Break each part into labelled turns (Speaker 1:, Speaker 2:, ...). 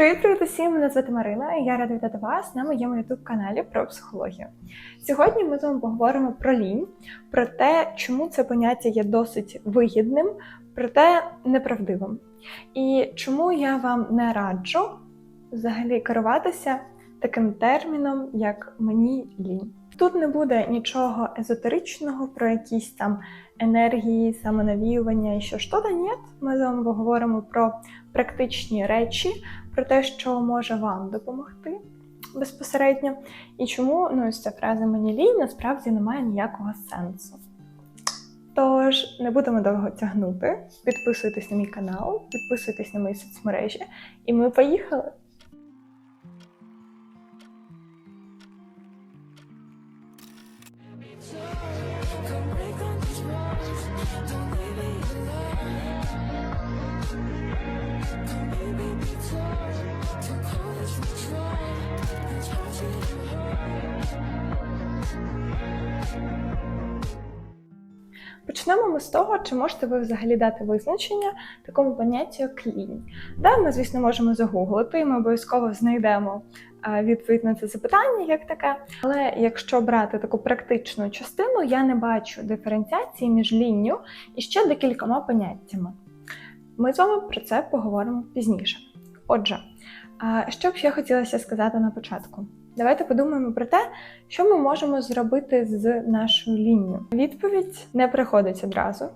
Speaker 1: Привіт-привіт усім! Мене звати Марина, і я рада вітати вас на моєму youtube каналі про психологію. Сьогодні ми з вами поговоримо про лінь, про те, чому це поняття є досить вигідним, проте неправдивим. І чому я вам не раджу взагалі керуватися таким терміном, як мені лінь. Тут не буде нічого езотеричного про якісь там енергії, самонавіювання і що ж то ні. Ми з вами поговоримо про практичні речі, про те, що може вам допомогти безпосередньо, і чому ну, ось ця фраза мені лінь насправді не має ніякого сенсу. Тож не будемо довго тягнути. Підписуйтесь на мій канал, підписуйтесь на мої соцмережі, і ми поїхали! З того, чи можете ви взагалі дати визначення такому поняттю як лінь. Да, ми, звісно, можемо загуглити, і ми обов'язково знайдемо а, відповідь на це запитання, як таке. Але якщо брати таку практичну частину, я не бачу диференціації між лінню і ще декількома поняттями. Ми з вами про це поговоримо пізніше. Отже, що б ще хотілося сказати на початку? Давайте подумаємо про те, що ми можемо зробити з нашою лінією. Відповідь не приходить одразу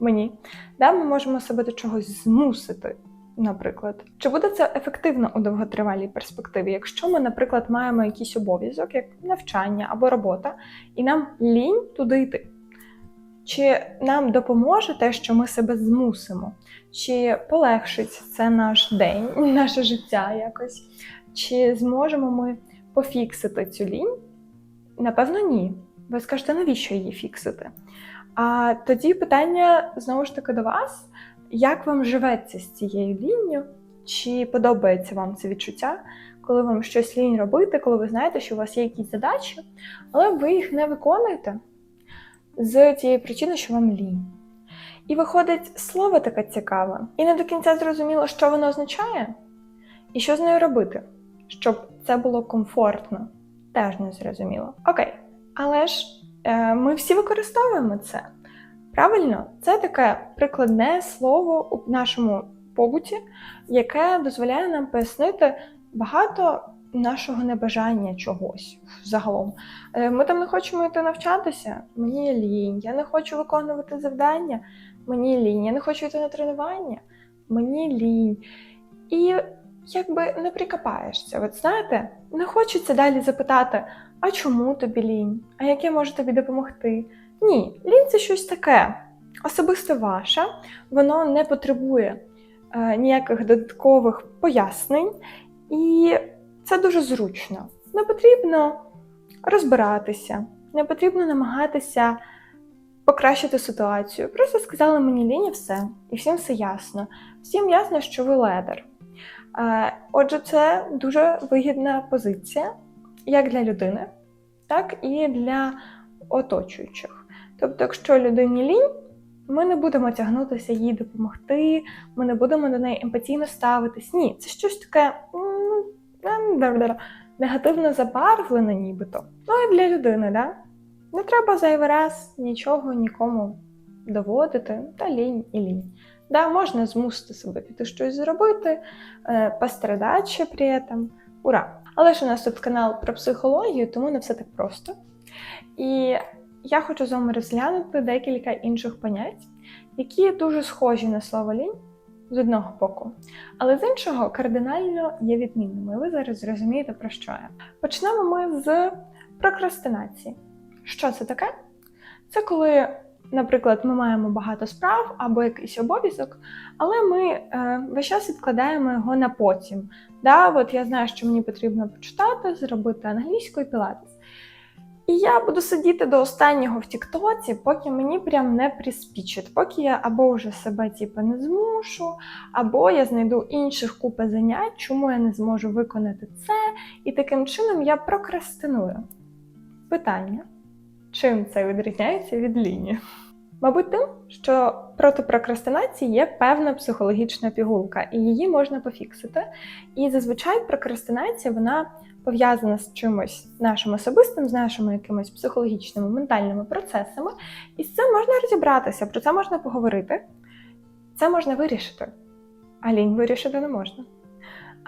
Speaker 1: мені. Да, Ми можемо себе до чогось змусити, наприклад. Чи буде це ефективно у довготривалій перспективі? Якщо ми, наприклад, маємо якийсь обов'язок, як навчання або робота, і нам лінь туди йти. Чи нам допоможе те, що ми себе змусимо? Чи полегшить це наш день, наше життя якось? Чи зможемо ми пофіксити цю лінь? Напевно, ні. Ви скажете, навіщо її фіксити? А тоді питання знову ж таки до вас: як вам живеться з цією лінню? Чи подобається вам це відчуття, коли вам щось лінь робити, коли ви знаєте, що у вас є якісь задачі, але ви їх не виконуєте з тієї причини, що вам лінь? І виходить слово таке цікаве, і не до кінця зрозуміло, що воно означає, і що з нею робити щоб це було комфортно, теж не зрозуміло. Окей, але ж е, ми всі використовуємо це. Правильно, це таке прикладне слово у нашому побуті, яке дозволяє нам пояснити багато нашого небажання чогось загалом. Е, ми там не хочемо йти навчатися, мені лінь, я не хочу виконувати завдання, мені лінь, я не хочу йти на тренування, мені лінь. І якби не прикопаєшся. От знаєте, не хочеться далі запитати, а чому тобі лінь? А як я можу тобі допомогти? Ні, лінь це щось таке, особисто ваше, воно не потребує е, ніяких додаткових пояснень, і це дуже зручно. Не потрібно розбиратися, не потрібно намагатися. Покращити ситуацію. Просто сказали мені лінь і все, і всім все ясно. Всім ясно, що ви ледер. Отже, це дуже вигідна позиція як для людини, так і для оточуючих. Тобто, якщо людині лінь, ми не будемо тягнутися їй допомогти, ми не будемо до неї емпатійно ставитись. Ні, це щось таке негативно забарвлене, нібито. Ну і для людини, да? Не треба зайвий раз нічого нікому доводити, та лінь і лінь. Да, Можна змусити себе піти щось зробити, е, пострадати при этом. Ура! Але ж у нас тут канал про психологію, тому не все так просто. І я хочу з вами розглянути декілька інших понять, які дуже схожі на слово лінь з одного боку, але з іншого кардинально є відмінними. Ви зараз зрозумієте, про що я. Почнемо ми з прокрастинації. Що це таке? Це коли Наприклад, ми маємо багато справ або якийсь обов'язок, але ми е, весь час відкладаємо його на потім. Да, от Я знаю, що мені потрібно почитати, зробити англійською пілатес. І я буду сидіти до останнього в Тіктоці, поки мені прям не приспічить, поки я або вже себе типу, не змушу, або я знайду інших купи занять, чому я не зможу виконати це. І таким чином я прокрастиную. Питання. Чим це відрізняється від лінії? Мабуть, тим, що проти прокрастинації є певна психологічна пігулка, і її можна пофіксити. І зазвичай прокрастинація вона пов'язана з чимось нашим особистим, з нашими якимись психологічними, ментальними процесами. І з цим можна розібратися, про це можна поговорити, це можна вирішити. А лінь вирішити не можна.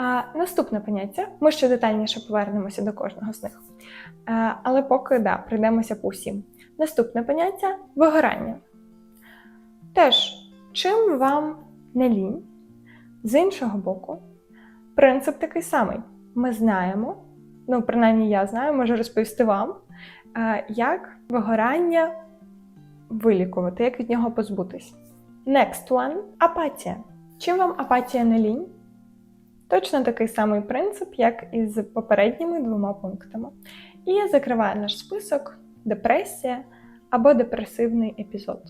Speaker 1: А наступне поняття, ми ще детальніше повернемося до кожного з них. А, але поки да, прийдемося по всім. Наступне поняття вигорання. Теж, чим вам не лінь, з іншого боку, принцип такий самий. Ми знаємо, ну, принаймні я знаю, можу розповісти вам, як вигорання вилікувати, як від нього позбутись. Next one – апатія. Чим вам апатія не лінь? Точно такий самий принцип, як і з попередніми двома пунктами. І закриває наш список депресія або депресивний епізод.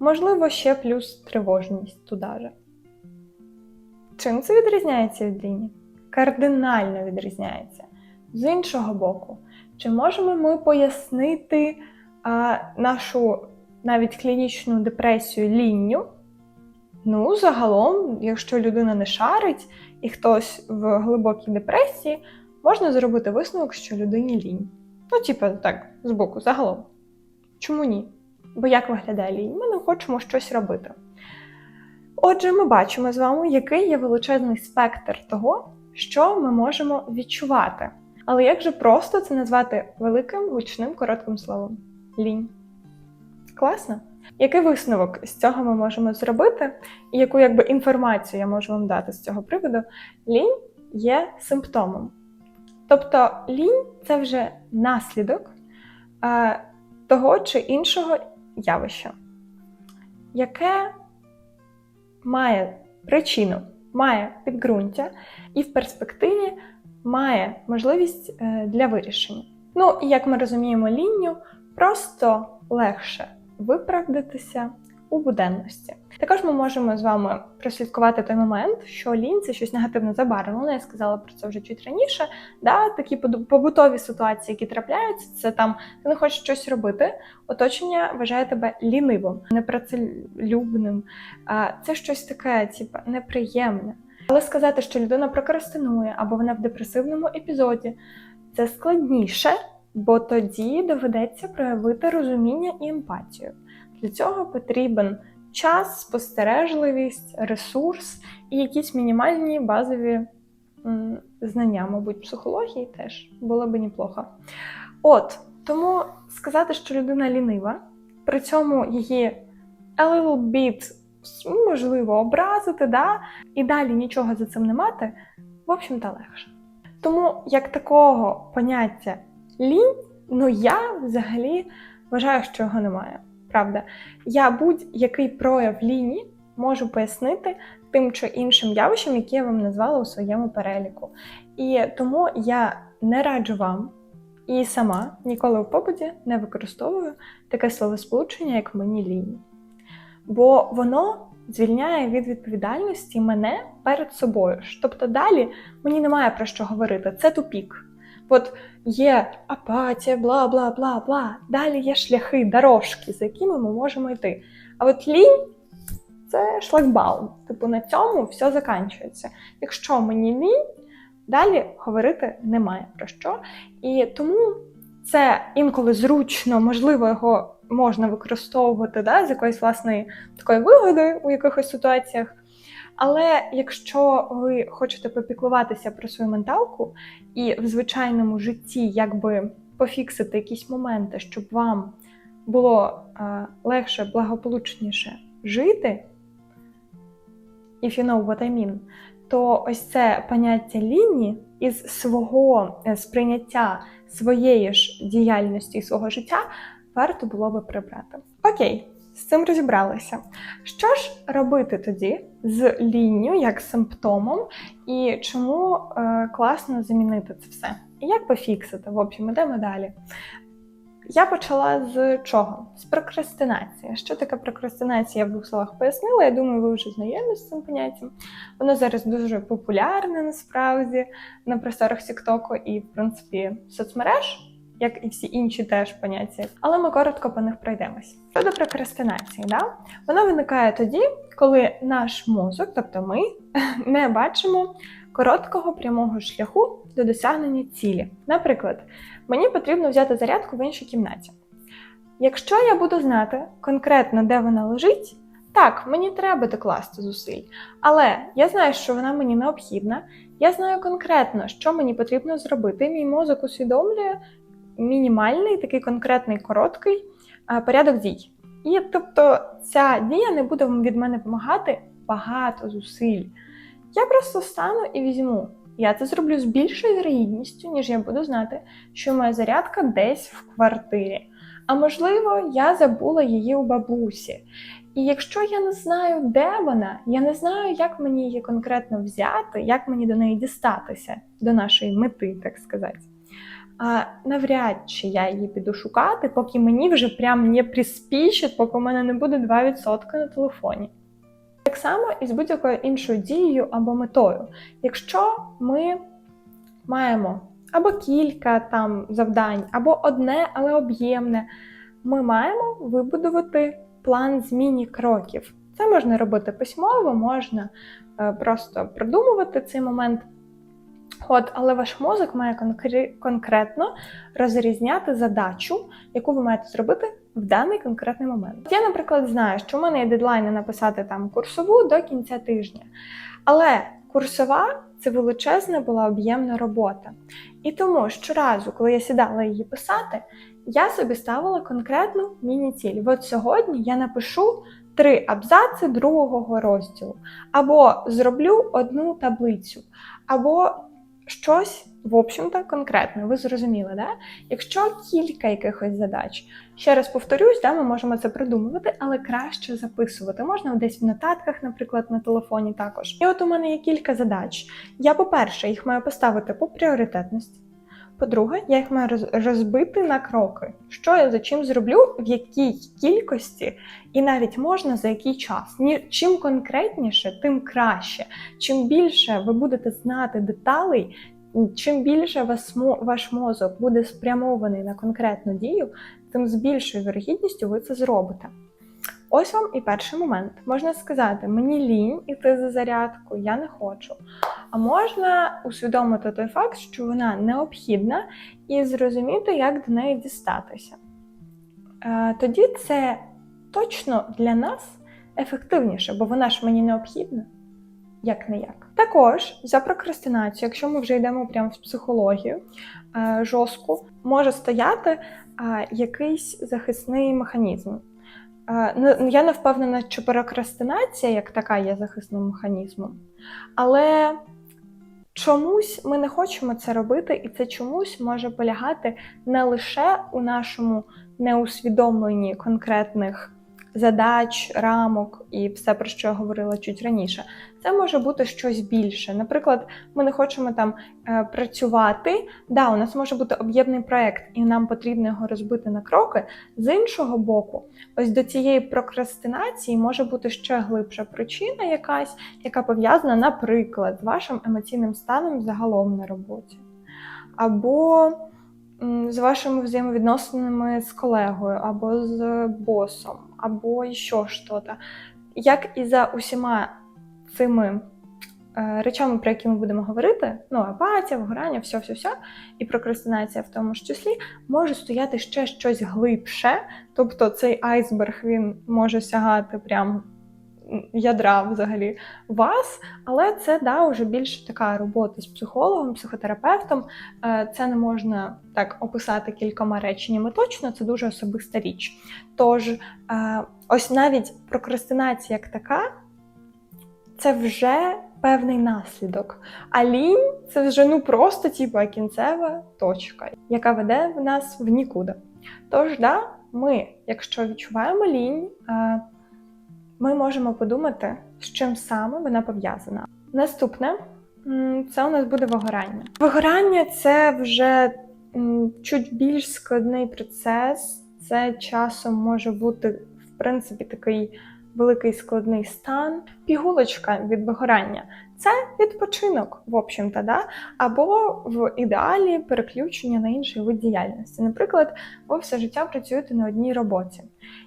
Speaker 1: Можливо, ще плюс тривожність туди же. Чим це відрізняється від лінії? Кардинально відрізняється. З іншого боку, чи можемо ми пояснити а, нашу навіть клінічну депресію лінню? Ну, загалом, якщо людина не шарить і хтось в глибокій депресії, можна зробити висновок, що людині лінь. Ну, типу, так, збоку, загалом. Чому ні? Бо як виглядає лінь? Ми не хочемо щось робити. Отже, ми бачимо з вами, який є величезний спектр того, що ми можемо відчувати. Але як же просто це назвати великим, гучним, коротким словом? Лінь. Класно? Який висновок з цього ми можемо зробити, і яку якби інформацію я можу вам дати з цього приводу? Лінь є симптомом. Тобто лінь це вже наслідок е, того чи іншого явища, яке має причину, має підґрунтя і в перспективі має можливість е, для вирішення. Ну, і як ми розуміємо, лінню просто легше виправдатися у буденності. Також ми можемо з вами прослідкувати той момент, що лінь це щось негативно забарвлено. Я сказала про це вже чуть раніше. Да, Такі побутові ситуації, які трапляються, це там ти не хочеш щось робити. Оточення вважає тебе лінивим, непрацелюбним. Це щось таке, типу, неприємне. Але сказати, що людина прокрастинує або вона в депресивному епізоді, це складніше, бо тоді доведеться проявити розуміння і емпатію. Для цього потрібен час, спостережливість, ресурс і якісь мінімальні базові знання, мабуть, психології теж було би неплохо. От, тому сказати, що людина лінива, при цьому її a little bit, можливо, образити, да? і далі нічого за цим не мати, в общем-то, легше. Тому як такого поняття лінь, ну я взагалі вважаю, що його немає. Правда, я будь-який прояв лінії можу пояснити тим чи іншим явищем, які я вам назвала у своєму переліку. І тому я не раджу вам і сама ніколи в побуді не використовую таке словосполучення, як мені лінь. Бо воно звільняє від відповідальності мене перед собою. Тобто далі мені немає про що говорити. Це тупік. От є апатія, бла, бла, бла, бла. Далі є шляхи, дорожки, за якими ми можемо йти. А от лінь це шлагбаум. Типу на цьому все закінчується. Якщо мені лінь, далі говорити немає про що. І тому це інколи зручно, можливо, його можна використовувати да, з якоїсь власної такої вигоди у якихось ситуаціях. Але якщо ви хочете попіклуватися про свою менталку і в звичайному житті якби пофіксити якісь моменти, щоб вам було е, легше, благополучніше жити, if you know what I mean, то ось це поняття лінії із свого е, сприйняття своєї ж діяльності і свого життя варто було би прибрати. Окей. З цим розібралися. Що ж робити тоді з лінію як симптомом, і чому е, класно замінити це все? І як пофіксити? В общем, ідемо далі. Я почала з чого? З прокрастинації. Що таке прокрастинація? Я в двох словах пояснила. Я думаю, ви вже знайомі з цим поняттям. Воно зараз дуже популярне насправді на просторах Тіктоку і, в принципі, соцмереж. Як і всі інші теж поняття. Але ми коротко по них пройдемось. Щодо прокрастинації, да? вона виникає тоді, коли наш мозок, тобто ми, не бачимо короткого прямого шляху до досягнення цілі. Наприклад, мені потрібно взяти зарядку в іншій кімнаті. Якщо я буду знати конкретно, де вона лежить, так, мені треба докласти зусиль, але я знаю, що вона мені необхідна. Я знаю конкретно, що мені потрібно зробити. Мій мозок усвідомлює мінімальний, такий конкретний, короткий порядок дій. І тобто ця дія не буде від мене вимагати багато зусиль. Я просто стану і візьму. Я це зроблю з більшою вірогідністю, ніж я буду знати, що моя зарядка десь в квартирі. А можливо, я забула її у бабусі. І якщо я не знаю, де вона, я не знаю, як мені її конкретно взяти, як мені до неї дістатися, до нашої мети, так сказати. А навряд чи я її піду шукати, поки мені вже прям не приспічить, поки у мене не буде 2% на телефоні. Так само і з будь-якою іншою дією або метою. Якщо ми маємо або кілька там завдань, або одне, але об'ємне, ми маємо вибудувати план зміні кроків. Це можна робити письмово, можна е, просто продумувати цей момент. От, але ваш мозок має конкре- конкретно розрізняти задачу, яку ви маєте зробити в даний конкретний момент. Я, наприклад, знаю, що в мене є дедлайни написати там курсову до кінця тижня. Але курсова це величезна була об'ємна робота. І тому щоразу, коли я сідала її писати, я собі ставила конкретну міні-ціль. От сьогодні я напишу три абзаци другого розділу, або зроблю одну таблицю, або щось, в общем-то, конкретне. Ви зрозуміли, да? Якщо кілька якихось задач, ще раз повторюсь, да, ми можемо це придумувати, але краще записувати. Можна десь в нотатках, наприклад, на телефоні також. І от у мене є кілька задач. Я, по-перше, їх маю поставити по пріоритетності. По-друге, я їх маю роз- розбити на кроки. Що я за чим зроблю, в якій кількості, і навіть можна за який час. Чим конкретніше, тим краще. Чим більше ви будете знати деталей, чим більше ваш мозок буде спрямований на конкретну дію, тим з більшою вірогідністю ви це зробите. Ось вам і перший момент. Можна сказати, мені лінь іти за зарядку, я не хочу. А можна усвідомити той факт, що вона необхідна, і зрозуміти, як до неї дістатися. Е, Тоді це точно для нас ефективніше, бо вона ж мені необхідна, як не як. Також за прокрастинацію, якщо ми вже йдемо прямо в психологію е, жорстку, може стояти е, якийсь захисний механізм. Е, ну, Я не впевнена, що прокрастинація як така є захисним механізмом, але чомусь ми не хочемо це робити, і це чомусь може полягати не лише у нашому неусвідомленні конкретних задач, рамок і все, про що я говорила чуть раніше. Це може бути щось більше. Наприклад, ми не хочемо там е, працювати. Да, у нас може бути об'ємний проект, і нам потрібно його розбити на кроки. З іншого боку, ось до цієї прокрастинації може бути ще глибша причина, якась, яка пов'язана, наприклад, з вашим емоційним станом загалом на роботі. Або з вашими взаємовідносинами з колегою, або з босом, або ще щось. Як і за усіма цими е, речами, про які ми будемо говорити, ну, апатія, вигорання, все, все, все, і прокрастинація в тому ж числі, може стояти ще щось глибше. Тобто цей айсберг він може сягати прям м, ядра взагалі вас, але це да, вже більше така робота з психологом, психотерапевтом. Е, Це не можна так описати кількома реченнями точно, це дуже особиста річ. Тож, е, ось навіть прокрастинація як така це вже певний наслідок. А лінь це вже ну просто типу, кінцева точка, яка веде в нас в нікуди. Тож, да, ми, якщо відчуваємо лінь, е, ми можемо подумати, з чим саме вона пов'язана. Наступне це у нас буде вигорання. Вигорання це вже чуть більш складний процес. Це часом може бути, в принципі, такий великий складний стан. Пігулочка від вигорання це відпочинок, в общем-то, да? або в ідеалі переключення на інший вид діяльності. Наприклад, ви все життя працюєте на одній роботі,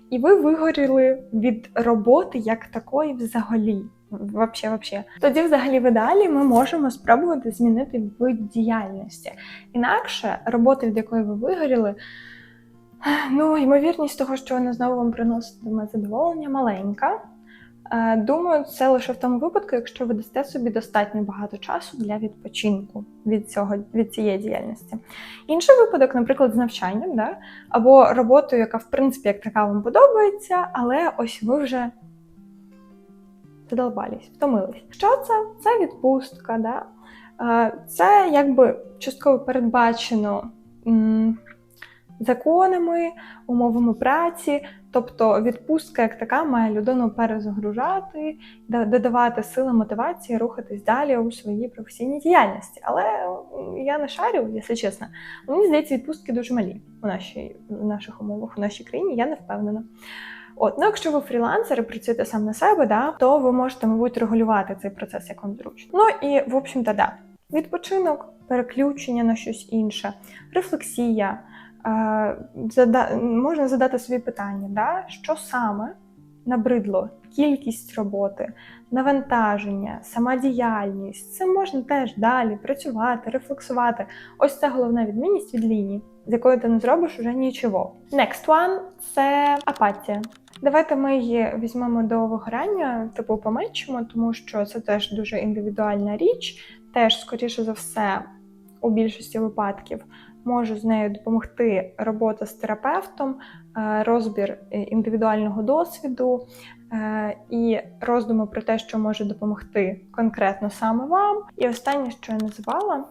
Speaker 1: і ви вигоріли від роботи як такої взагалі. Вообще, вообще. Тоді, взагалі, в ідеалі ми можемо спробувати змінити вид діяльності. Інакше робота, від якої ви вигоріли, ну, ймовірність того, що вона знову вам приноситиме задоволення, маленька. Е, Думаю, це лише в тому випадку, якщо ви дасте собі достатньо багато часу для відпочинку від цього від цієї діяльності. Інший випадок, наприклад, з навчанням, да? або роботою, яка в принципі як така вам подобається, але ось ви вже задолбались, втомились. Що це? Це відпустка, да? Е, це якби частково передбачено законами, умовами праці. Тобто відпустка як така має людину перезагружати, додавати сили мотивації, рухатись далі у своїй професійній діяльності. Але я не шарю, якщо чесно. Мені здається, відпустки дуже малі у, нашій, в наших умовах, у нашій країні, я не впевнена. От, ну якщо ви фрілансер і працюєте сам на себе, да, то ви можете, мабуть, регулювати цей процес як вам зручно. Ну і в общем-то, да. Відпочинок, переключення на щось інше, рефлексія. Е, зада... Можна задати собі питання, да? що саме набридло, кількість роботи, навантаження, самодіяльність. Це можна теж далі працювати, рефлексувати. Ось це головна відмінність від лінії, з якою ти не зробиш уже нічого. Next one – це апатія. Давайте ми її візьмемо до вигорання, типу поменшимо, тому що це теж дуже індивідуальна річ. Теж, скоріше за все, у більшості випадків може з нею допомогти робота з терапевтом, е, розбір індивідуального досвіду е, і роздуми про те, що може допомогти конкретно саме вам. І останнє, що я називала,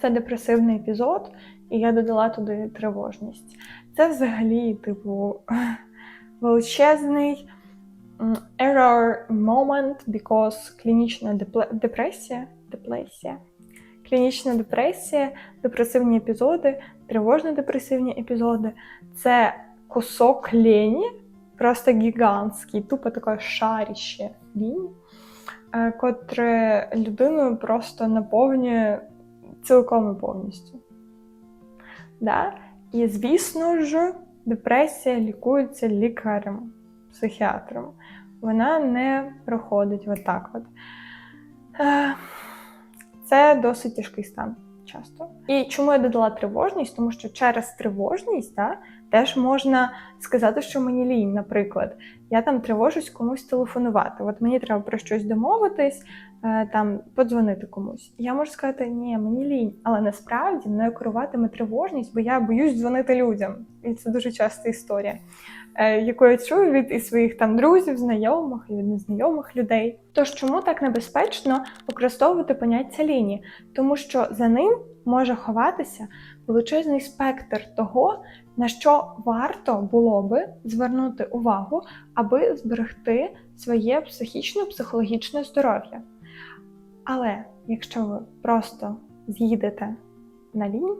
Speaker 1: це депресивний епізод, і я додала туди тривожність. Це взагалі, типу, величезний error moment, because клінічна депресія, депресія, клінічна депресія, депресивні епізоди, тривожно-депресивні епізоди це кусок лені, просто гігантський, тупо таке шаріще лінь, е, котре людину просто наповнює цілком і повністю. Да? І, звісно ж, депресія лікується лікарем, психіатром. Вона не проходить отак от. Це досить тяжкий стан часто. І чому я додала тривожність? Тому що через тривожність да, теж можна сказати, що мені лінь, наприклад. Я там тривожусь комусь телефонувати. От мені треба про щось домовитись, е, там подзвонити комусь. Я можу сказати, ні, мені лінь, але насправді мною керуватиме тривожність, бо я боюсь дзвонити людям. І це дуже часта історія, яку я чую від і своїх там друзів, знайомих і незнайомих людей. Тож чому так небезпечно використовувати поняття лінії? Тому що за ним може ховатися величезний спектр того, на що варто було би звернути увагу, аби зберегти своє психічно-психологічне здоров'я. Але якщо ви просто з'їдете на лінь,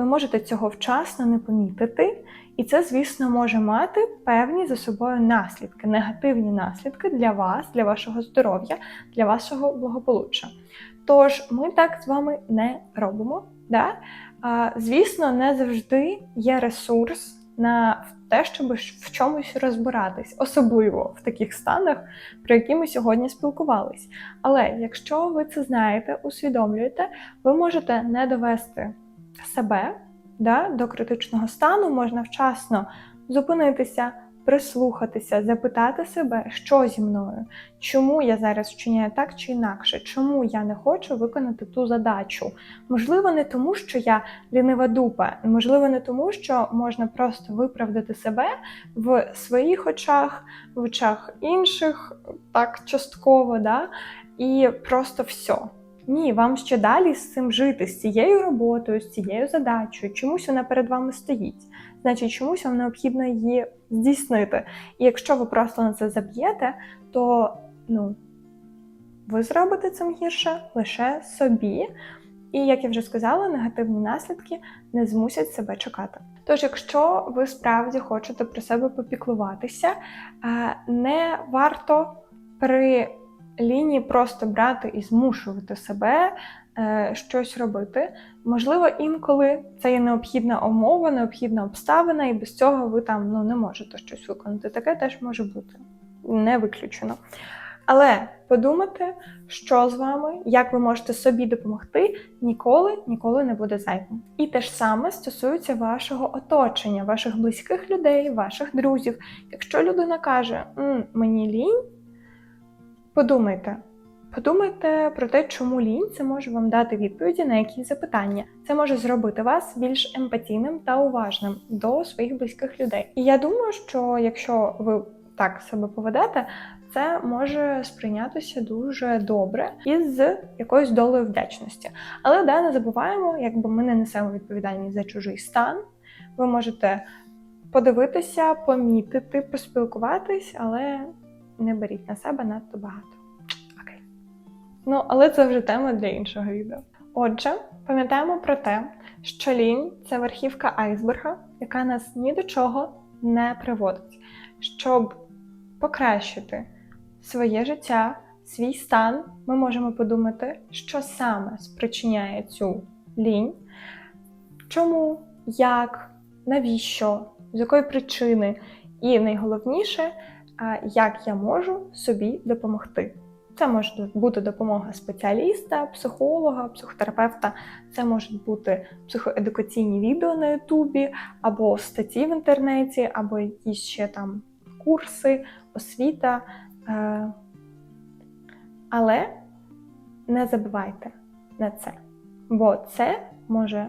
Speaker 1: ви можете цього вчасно не помітити, і це, звісно, може мати певні за собою наслідки, негативні наслідки для вас, для вашого здоров'я, для вашого благополуччя. Тож ми так з вами не робимо. Да? А, звісно, не завжди є ресурс на те, щоб в чомусь розбиратись, особливо в таких станах, про які ми сьогодні спілкувались. Але якщо ви це знаєте, усвідомлюєте, ви можете не довести себе да, до критичного стану, можна вчасно зупинитися, прислухатися, запитати себе, що зі мною, чому я зараз вчиняю так чи інакше, чому я не хочу виконати ту задачу. Можливо, не тому, що я лінива дупа, можливо, не тому, що можна просто виправдати себе в своїх очах, в очах інших, так частково, да, і просто все. Ні, вам ще далі з цим жити, з цією роботою, з цією задачею. Чомусь вона перед вами стоїть. Значить, чомусь вам необхідно її здійснити. І якщо ви просто на це заб'єте, то ну, ви зробите цим гірше лише собі. І, як я вже сказала, негативні наслідки не змусять себе чекати. Тож, якщо ви справді хочете про себе попіклуватися, е, не варто при лінії просто брати і змушувати себе е, щось робити. Можливо, інколи це є необхідна умова, необхідна обставина, і без цього ви там ну, не можете щось виконати. Таке теж може бути, не виключено. Але подумати, що з вами, як ви можете собі допомогти, ніколи ніколи не буде зайвим. І те ж саме стосується вашого оточення, ваших близьких людей, ваших друзів. Якщо людина каже, «М, мені лінь, подумайте. Подумайте про те, чому лінь це може вам дати відповіді на якісь запитання. Це може зробити вас більш емпатійним та уважним до своїх близьких людей. І я думаю, що якщо ви так себе поведете, це може сприйнятися дуже добре і з якоюсь долею вдячності. Але да, не забуваємо, якби ми не несемо відповідальність за чужий стан. Ви можете подивитися, помітити, поспілкуватись, але не беріть на себе надто багато. Окей. Ну, але це вже тема для іншого відео. Отже, пам'ятаємо про те, що лінь це верхівка айсберга, яка нас ні до чого не приводить. Щоб покращити своє життя, свій стан, ми можемо подумати, що саме спричиняє цю лінь, чому, як, навіщо, з якої причини, і найголовніше, як я можу собі допомогти. Це може бути допомога спеціаліста, психолога, психотерапевта, це можуть бути психоедукаційні відео на Ютубі, або статті в інтернеті, або якісь ще там курси, освіта. Е, Але не забувайте на це, бо це може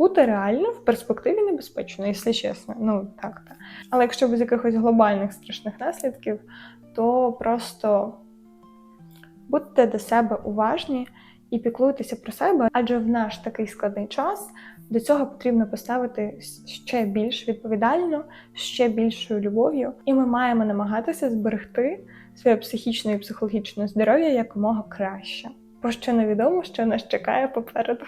Speaker 1: бути реально в перспективі небезпечно, якщо чесно. Ну так, так. Але якщо без якихось глобальних страшних наслідків, то просто будьте до себе уважні і піклуйтеся про себе, адже в наш такий складний час до цього потрібно поставити ще більш відповідально, ще більшою любов'ю, і ми маємо намагатися зберегти своє психічне і психологічне здоров'я якомога краще. Бо ще невідомо, що нас чекає попереду.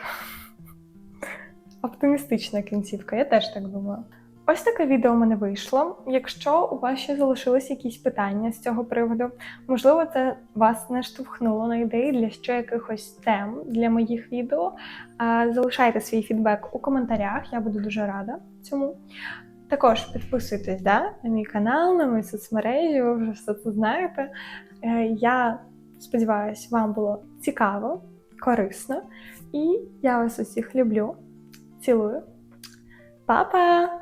Speaker 1: Оптимістична кінцівка, я теж так думаю. Ось таке відео у мене вийшло. Якщо у вас ще залишились якісь питання з цього приводу, можливо, це вас наштовхнуло на ідеї для ще якихось тем для моїх відео. Залишайте свій фідбек у коментарях, я буду дуже рада цьому. Також підписуйтесь да, на мій канал, на мої соцмережі, ви вже все це знаєте. Е, Я сподіваюся, вам було цікаво, корисно. І я вас усіх люблю. Цілую. Па-па!